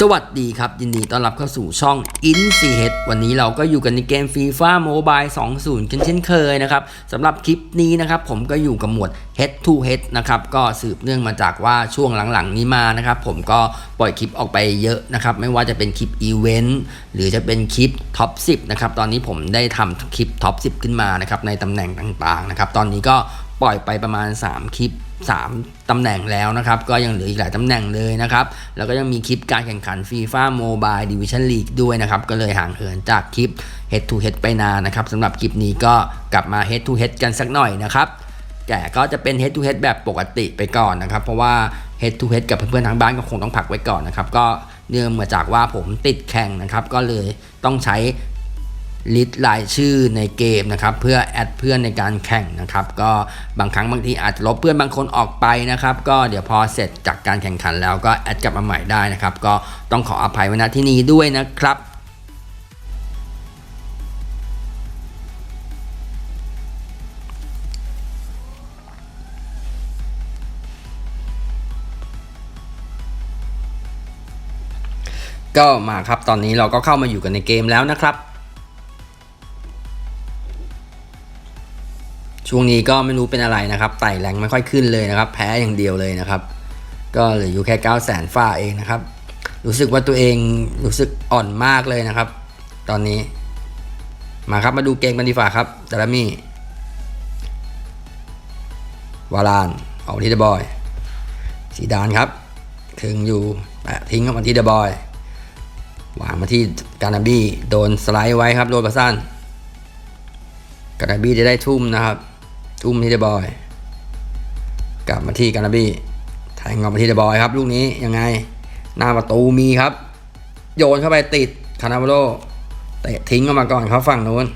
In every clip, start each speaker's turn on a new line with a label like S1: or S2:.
S1: สวัสดีครับ ยินดีต้อนรับเข้าสู่ช่อง i n c h วันนี้เราก็อยู่กันในเกม FIFA Mobile 20 กันเช่นเคยนะครับสำหรับคลิปนี้นะครับ ผมก็อยู่กับหมวด Head to Head นะครับ ก็สืบเนื่องมาจากว่าช่วงหลังๆนี้มานะครับ ผมก็ปล่อยคลิปออกไปเยอะนะครับ ไม่ว่าจะเป็นคลิปอีเวนต์หรือจะเป็นคลิปท็อป 10 นะครับ ตอนนี้ผมได้ทำคลิปท็อป 10 ขึ้นมานะครับในตำแหน่งต่างๆนะครับตอนนี้ก็ปล่อยไปประมาณ 3 คลิป 3 ตำแหน่งแล้วนะครับ ก็ยังเหลืออีกหลายตำแหน่งเลยนะครับ แล้วก็ยังมีคลิปการแข่งขัน FIFA Mobile Division League ด้วยนะครับ ก็เลยห่างเหินจากคลิป Head to Head ไปนานนะครับสำหรับคลิปนี้ก็กลับมา Head to Head กันสักหน่อยนะครับแต่ก็จะเป็น Head to Head แบบปกติไปก่อนนะครับ เพราะว่า Head to Head กับเพื่อนๆทางบ้านก็คงต้องพักไว้ก่อนนะครับ ก็เนื่องมาจากว่าผมติดแข่งนะครับ ก็เลยต้องใช้ ลิสต์รายชื่อในเกมนะครับเพื่อแอดเพื่อนในการแข่งนะครับก็บางครั้งบางทีอาจจะลบเพื่อนบางคนออกไปนะครับก็เดี๋ยวพอเสร็จจากการแข่งขันแล้วก็แอดกลับมาใหม่ได้นะครับก็ต้องขออภัยไว้ณที่นี้ด้วยนะครับก็มาครับตอนนี้เราก็เข้ามาอยู่กันในเกมแล้วนะครับ ช่วงนี้ก็ไม่รู้เป็นอะไรนะครับไต่แรงไม่ค่อยขึ้นเลยนะครับ แพ้อย่างเดียวเลยนะครับ ก็เหลืออยู่แค่9 0 0แสนฝ้าเองนะครับ รู้สึกว่าตัวเองรู้สึกอ่อนมากเลยนะครับ ตอนนี้ มาครับมาดูเกมกันดีกว่าครับดารามี่วาลานออกที่เดบอยสีดานครับถึงอยู่แปะทิ้งเข้ามาที่เดบอยวางมาที่การนาบี้โดนสไลด์ไว้ครับโดนประสันการนาบี้จะได้ทุ่มนะครับ ทุ่มที่เดบอย กลับมาที่การนาบี้แทงออกมาที่เดบอยครับ ลูกนี้ยังไง หน้าประตูมีครับ โยนเข้าไปติดคานาโบโลเตะทิ้งออกมาก่อนครับฝั่งนู้น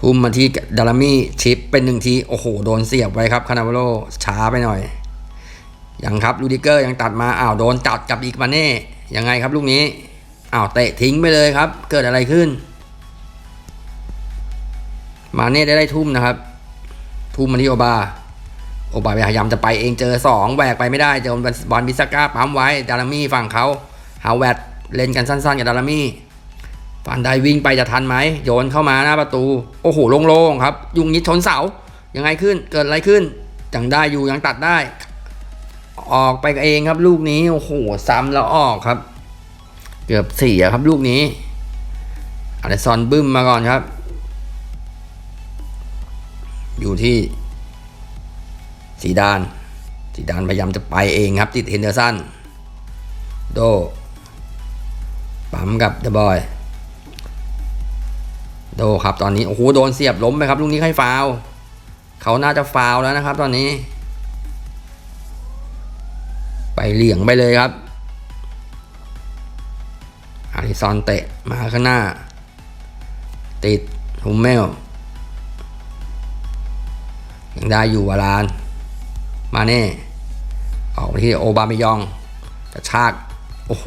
S1: ทุ่มมาที่ดารามี่ชิปเป็นหนึ่งทีโอ้โหโดนเสียบไว้ครับคานาโบโลช้าไปหน่อยยังครับลูดิเกอร์ยังตัดมาอ้าวโดนจัดกับอีกมาเน่ยังไงครับลูกนี้อ้าวเตะทิ้งไปเลยครับ เกิดอะไรขึ้น มาเน่ได้ได้ทุ่มนะครับ ทุ่มมาที่โอบา โอบาพยายามจะไปเองเจอสองแหวกไปไม่ได้เจอบอลบิสก้าปั๊มไว้ดารามี่ฝั่งเขาฮาวเวดเล่นกันสั้นๆ กับดารามี่ฟันได้วิ่งไปจะทันไหมโยนเข้ามาหน้าประตู โอ้โหโล่งๆครับ ยุงยิดชนเสายังไงขึ้นเกิดอะไรขึ้นยังได้อยู่ยังตัดได้ ออกไปเองครับ ลูกนี้โอ้โหซ้ำแล้วออกครับ เกือบเสียครับลูกนี้อเลซอนบึ้มมาก่อนครับ อยู่ที่สีดานสีดานพยายามจะไปเองครับติดเฮนเดอร์สันโดปั๊มกับเดอะบอยโดครับตอนนี้โอ้โหโดนเสียบล้มไปครับลูกนี้ใครฟาวเขาน่าจะฟาวแล้วนะครับ ตอนนี้ ไปเหลี่ยงไปเลยครับอาริซอนเตะมาข้างหน้า ติดฮุมเมล ยังได้อยู่วาราน มาเน่ ออกไปที่โอบามายองกระชาก โอ้โห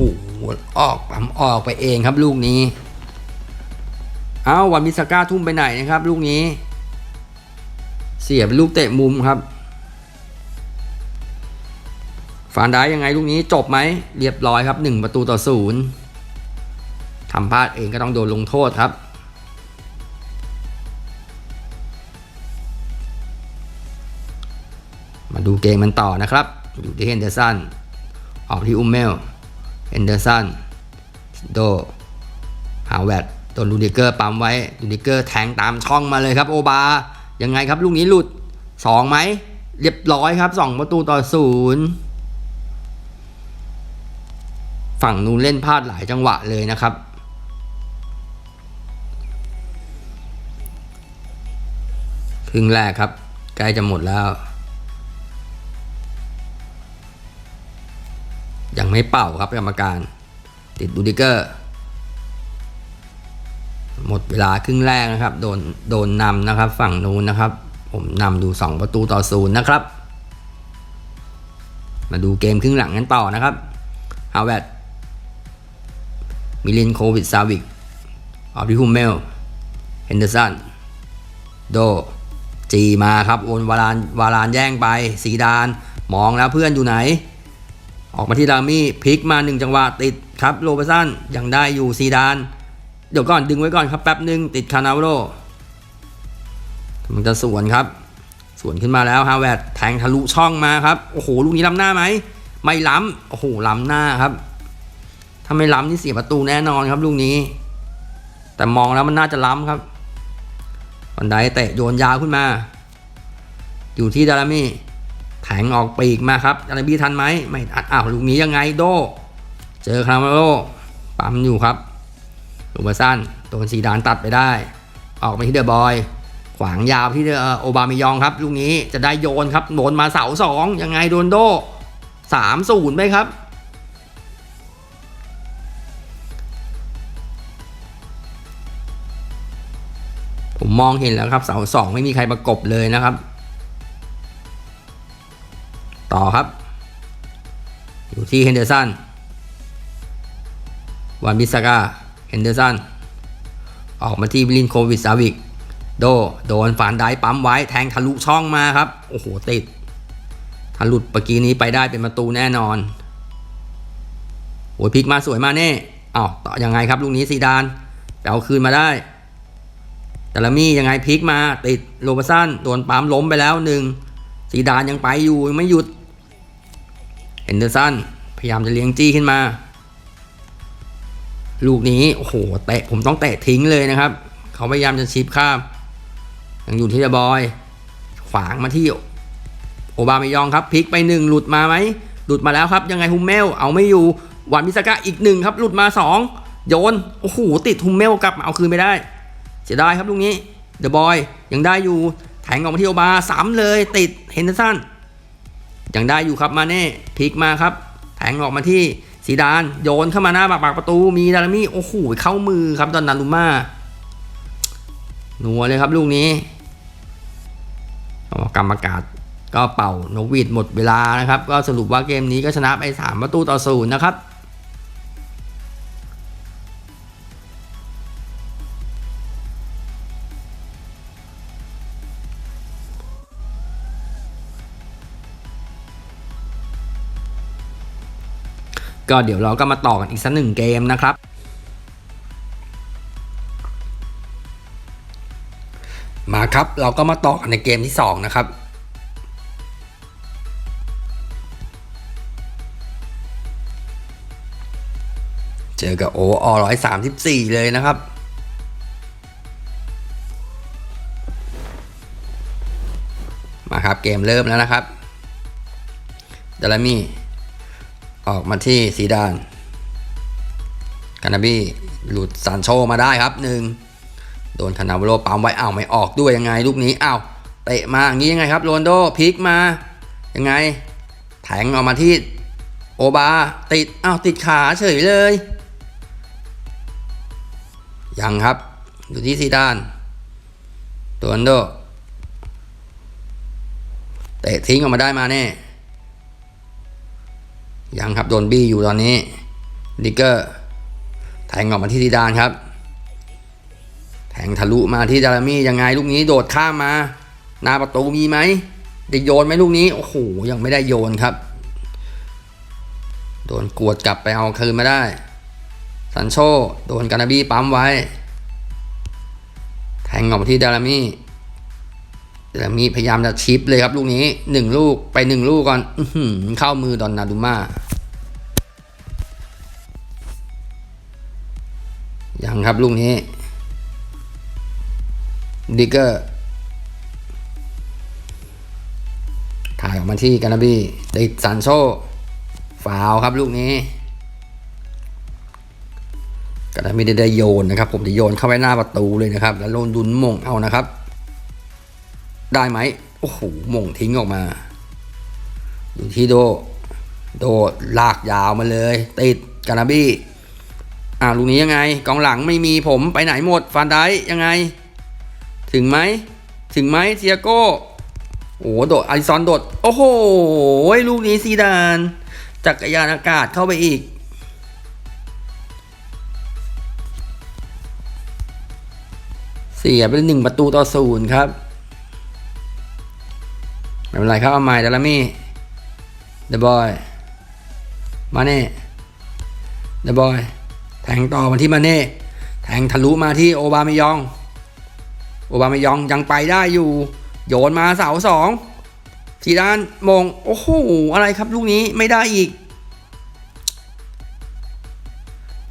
S1: ออกปั๊มออกไปเองครับลูกนี้ เอาวันมิสก้าทุ่มไปไหนนะครับ ลูกนี้ เสียเป็นลูกเตะมุมครับฟานได้ยังไงลูกนี้จบไหม เรียบร้อยครับ 1 ประตูต่อศูนย์ทำพลาดเองก็ต้องโดนลงโทษครับ ดูเกมมันต่อนะครับ อยู่ที่เฮนเดอร์สันออกที่อุมเมลเฮนเดอร์สันโดฮาวเวดโดนลูดิเกอร์ปั๊มไว้ลูดิเกอร์แทงตามช่องมาเลยครับโอบายังไงครับลูกนี้หลุดสองไหมเรียบร้อยครับสองประตูต่อศูนย์ฝั่งนู้นเล่นพลาดหลายจังหวะเลยนะครับ ครึ่งแรกครับ ใกล้จะหมดแล้ว ยังไม่เป่าครับกรรมการ ติดดูดิเกอร์ หมดเวลาครึ่งแรกนะครับ โดนโดนนำนะครับ ฝั่งนู้นนะครับ ผมนำดู 2 ประตูต่อศูนย์นะครับ มาดูเกมครึ่งหลังกันต่อนะครับฮาวเวดมิลินโควิดซาวิกออฟดิฮูเมลเฮนเดอร์สันโดจีมาครับโอนวารานวารานแย่งไปสีดาน มองแล้วเพื่อนอยู่ไหน ออกมาที่ดามี่พลิกมาหนึ่งจังหวะติดครับโรเบร์ตสันยังได้อยู่ซีดาน เดี๋ยวก่อนดึงไว้ก่อนครับแป๊บหนึ่งติดคานาโวโรมันจะสวนครับ สวนขึ้นมาแล้วฮาวเวร์ดแทงทะลุช่องมาครับโอ้โหลูกนี้ล้ำหน้าไหมไม่ล้ำโอ้โหล้ำหน้าครับถ้าไม่ล้ำนี่เสียประตูแน่นอนครับลูกนี้ แต่มองแล้วมันน่าจะล้ำครับบันไดเตะโยนยาวขึ้นมา อยู่ที่ดารามี่ แทงออกปีกมาครับดารามี่ทันไหมไม่ทันอ้าวลูกนี้ยังไงโด เจอคาร์มาโลปั๊มอยู่ครับลูกบาสั้นโดนสีดานตัดไปได้ ออกมาที่เดอะบอยขวางยาวที่เดอโอบามิยองครับลูกนี้จะได้โยนครับโดนมาเสาสองยังไงโดนโดสามศูนย์ไหมครับ ผมมองเห็นแล้วครับเสาสองไม่มีใครประกบเลยนะครับ ต่อครับ อยู่ที่เฮนเดอร์สันวานบิสกาเฮนเดอร์สันออกมาที่ลินโควิดซาวิก โด โดนฝานได้ปั๊มไว้แทงทะลุช่องมาครับ โอ้โห ติด ถ้าหลุดเมื่อกี้นี้ไปได้เป็นประตูแน่นอนโอ้ยพลิกมาสวยมาแน่อ้าวต่อยังไงครับลูกนี้ซีดานไปเอาคืนมาได้แต่ละมี่ยังไงพลิกมาติดโรบสันโดนปั๊มล้มไปแล้วหนึ่งซีดานยังไปอยู่ยังไม่หยุด เฮนเดอร์สันพยายามจะเลี้ยงจี้ขึ้นมา ลูกนี้โอ้โหเตะผมต้องเตะทิ้งเลยนะครับ เขาพยายามจะชิปข้ามยังอยู่ที่เดบอย ขวางมาที่โอบาเมยองครับพลิกไปหนึ่งหลุดมาไหมหลุดมาแล้วครับ ยังไงฮุมเมลเอาไม่อยู่วานมิสกะอีกหนึ่งครับ หลุดมาสองโยนโอ้โหติดฮุมเมลกลับมาเอาคืนไม่ได้เสียดายครับลูกนี้เดอะบอยยังได้อยู่แทงออกมาที่โอบาสามเลยติดเฮนเดอร์สัน ยังได้อยู่ครับมาเน่พลิกมาครับแทงออกมาที่สีดานโยนเข้ามาหน้าปากปากประตูมีดารามี่โอ้โหเข้ามือครับดอนนารุม่าหนัวเลยครับลูกนี้กรรมการก็เป่านกหวีดหมดเวลานะครับ ก็สรุปว่าเกมนี้ก็ชนะไป 3 ประตูต่อศูนย์นะครับ ก็เดี๋ยวเราก็มาต่อกันอีกสักหนึ่งเกมนะครับ มาครับเราก็มาต่อกันในเกมที่ 2 นะครับเจอกับโออร้อยสามสิบสี่เลยนะครับ มาครับเกมเริ่มแล้วนะครับดารามี่ ออกมาที่ซีดานคานาบี้หลุดซานโชมาได้ครับหนึ่งโดนคานาโวโลปั๊มไว้อ้าวไม่ออกด้วยยังไงลูกนี้อ้าวเตะมาอย่างนี้ยังไงครับโรนโดพลิกมายังไง แทงออกมาที่โอบาติดอ้าวติดขาเฉยเลย ยังครับอยู่ที่ซีดานโรนโดเตะทิ้งออกมาได้มาแน่ ยังครับโดนบี้อยู่ตอนนี้ดิกเกอร์แทงออกมาที่ซีดานครับ แทงทะลุมาที่ดารามี่ยังไงลูกนี้โดดข้ามมา หน้าประตูมีไหมได้โยนไหมลูกนี้ โอ้โห ยังไม่ได้โยนครับ โดนกวดกลับไปเอาคืนมาได้ สันโชโดนกานาบี้ปั๊มไว้ แทงออกมาที่ดารามี่ ดารามี่พยายามจะชิปเลยครับ ลูกนี้หนึ่งลูกไปหนึ่งลูกก่อนอเข้ามือดอนนาดูมายังครับลูกนี้ดิกเกอร์ถ่ายออกมาที่กานาบีติดซันโชฟาวครับลูกนี้กานาบีได้ได้โยนนะครับ ผมจะโยนเข้าไปหน้าประตูเลยนะครับ แล้วโดนดุนมงเอานะครับ ได้ไหมโอ้โหมงทิ้งออกมา อยู่ที่โด โดลากยาวมาเลย ติดกานาบี้อ่าลูกนี้ยังไง กองหลังไม่มีผมไปไหนหมดฟานได้ยังไง ถึงไหมถึงไหมเซียโก้โอ้โหโดดอซอนโดด โอ้โห ลูกนี้ซีดาน จักรยานอากาศเข้าไปอีก เสียไปหนึ่งประตูต่อศูนย์ครับ ไม่เป็นไรครับ เอาใหม่ดารามี่เดอะบอยมาเน่เดบอยแทงต่อมาที่มาเน่แทงทะลุมาที่โอบามายอง โอบามายองยังไปได้อยู่ โยนมาเสาสองทีด้านมอง โอ้โห อะไรครับลูกนี้ไม่ได้อีก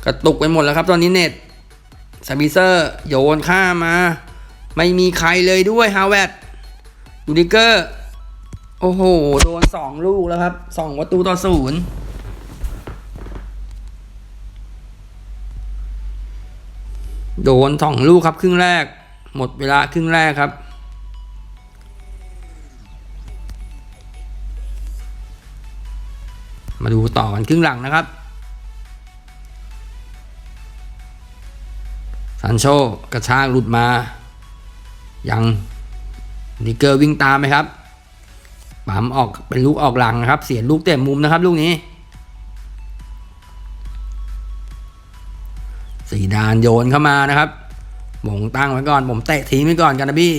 S1: กระตุกไปหมดแล้วครับตอนนี้เน็ตซาบิเซอร์ โยนข้ามา ไม่มีใครเลยด้วยฮาวเวดดูดิเกอร์ โอ้โห โดนสองลูกแล้วครับสองประตูต่อศูนย์โดนสองลูกครับ ครึ่งแรก หมดเวลาครึ่งแรกครับ มาดูต่อกันครึ่งหลังนะครับซันโชกระชากหลุดมา ยังนิเกอร์วิ่งตามไหมครับ ปั๊มออกเป็นลูกออกหลังนะครับ เสียลูกเต็มมุมนะครับ ลูกนี้ สีดานโยนเข้ามานะครับหมงตั้งไว้ก่อน ผมเตะทิ้งไว้ก่อนกันนะบี้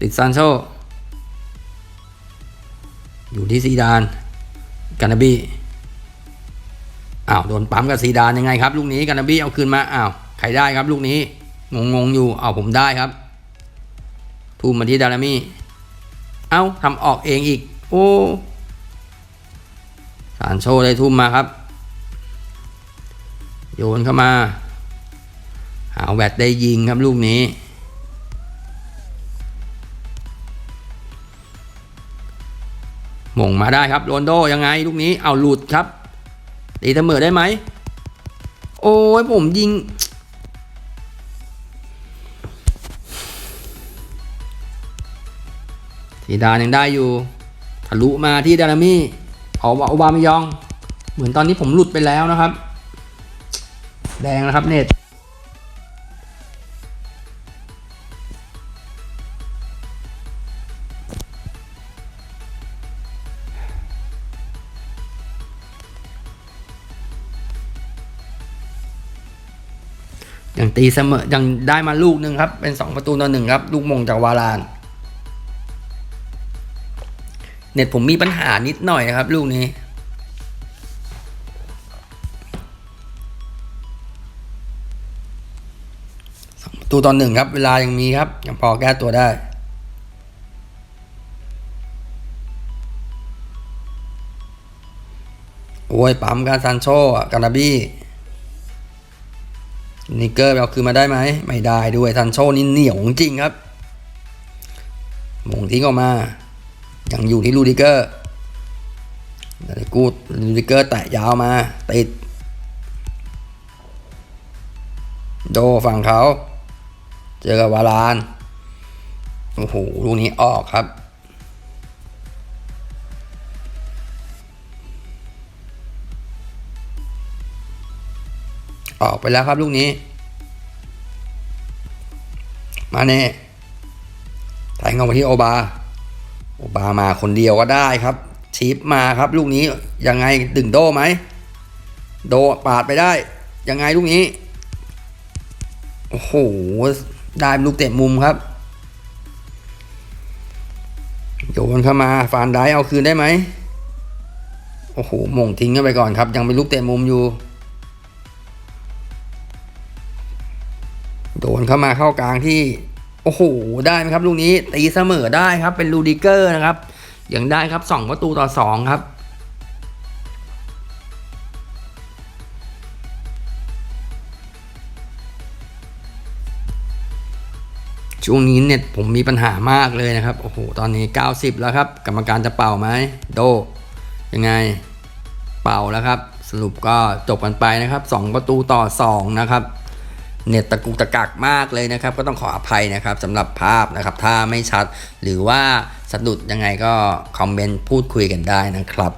S1: ติดซันโชอยู่ที่ซีดานกันนาบี้อ้าวโดนปั๊มกับซีดานยังไงครับ ลูกนี้กันนาบี้เอาคืนมาอ้าวใครได้ครับ ลูกนี้งงงอยู่อ้าวผมได้ครับ ทุ่มมาที่ดารามี่ เอ้าทำออกเองอีก โอ้สารโชได้ทุ่มมาครับ โยนเข้ามา หาแวดได้ยิงครับลูกนี้หม่งมาได้ครับโรนโดยังไงลูกนี้ เอาหลุดครับตีเสมอได้ไหม โอ้ยผมยิง สีดานยังได้อยู่ทะลุมาที่ดารามี่เอาโอบามยอง เหมือนตอนนี้ผมหลุดไปแล้วนะครับ แดงนะครับเน็ตยังตีเสมอยังได้มาลูกหนึ่งครับ เป็นสองประตูต่อหนึ่งครับ ลูกมงจากวาลาน เน็ตผมมีปัญหานิดหน่อยนะครับ ลูกนี้ตูตอนหนึ่งครับ เวลายังมีครับ ยังพอแก้ตัวได้โอ้ยปั๊มการซันโชอะกานาบี้นิกเกอร์เอาคืนมาได้ไหม ไม่ได้ด้วยซันโชนี่เหนียวจริงครับมงทิ้งออกมา ยังอยู่ที่ลูดิเกอร์ดาริกูลูดิเกอร์แตะยาวมา ติด โดฝั่งเขา เจอกับวาลาน โอ้โห ลูกนี้ออกครับออกไปแล้วครับลูกนี้ มาเน่แทงออกมาที่โอบา โอบามาคนเดียวก็ได้ครับ ชีปมาครับ ลูกนี้ยังไงดึงโดไหม โดปาดไปได้ ยังไงลูกนี้ โอ้โห ได้ลูกเตะมุมครับ โยนเข้ามาฟานได้เอาคืนได้ไหม โอ้โหมงทิ้งกันไปก่อนครับ ยังเป็นลูกเตะมุมอยู่ โดนเข้ามาเข้ากลางที่ โอ้โห ได้ไหมครับลูกนี้ตีเสมอได้ครับ เป็นลูดิเกอร์นะครับยังได้ครับสองประตูต่อสองครับ ช่วงนี้เน็ตผมมีปัญหามากเลยนะครับ โอ้โห ตอนนี้ 90 แล้วครับ กรรมการจะเป่าไหม โด ยังไง เป่าแล้วครับ สรุปก็จบกันไปนะครับ 2 ประตูต่อ 2 นะครับ เน็ตตะกุกตะกักมากเลยนะครับ ก็ต้องขออภัยนะครับสำหรับภาพนะครับ ถ้าไม่ชัดหรือว่าสะดุดยังไงก็คอมเมนต์พูดคุยกันได้นะครับ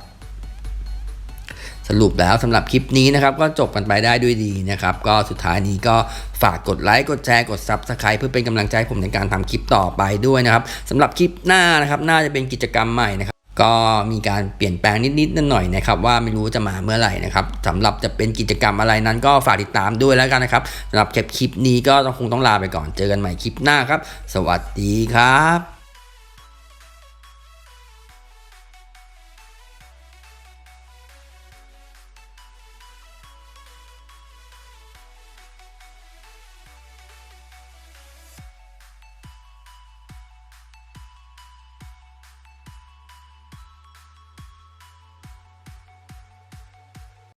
S1: สรุปแล้วสำหรับคลิปนี้นะครับ ก็จบกันไปได้ด้วยดีนะครับ ก็สุดท้ายนี้ก็ฝากกดไลค์กดแชร์กด Subscribe เพื่อเป็นกำลังใจผมในการทำคลิปต่อไปด้วยนะครับสำหรับคลิปหน้านะครับ น่าจะเป็นกิจกรรมใหม่นะครับ ก็มีการเปลี่ยนแปลงนิดๆหน่อยๆนะครับว่าไม่รู้จะมาเมื่อไหร่นะครับสำหรับจะเป็นกิจกรรมอะไรนั้นก็ฝากติดตามด้วยแล้วกันนะครับสำหรับคลิปนี้ก็คงต้องลาไปก่อนเจอกันใหม่คลิปหน้าครับ สวัสดีครับ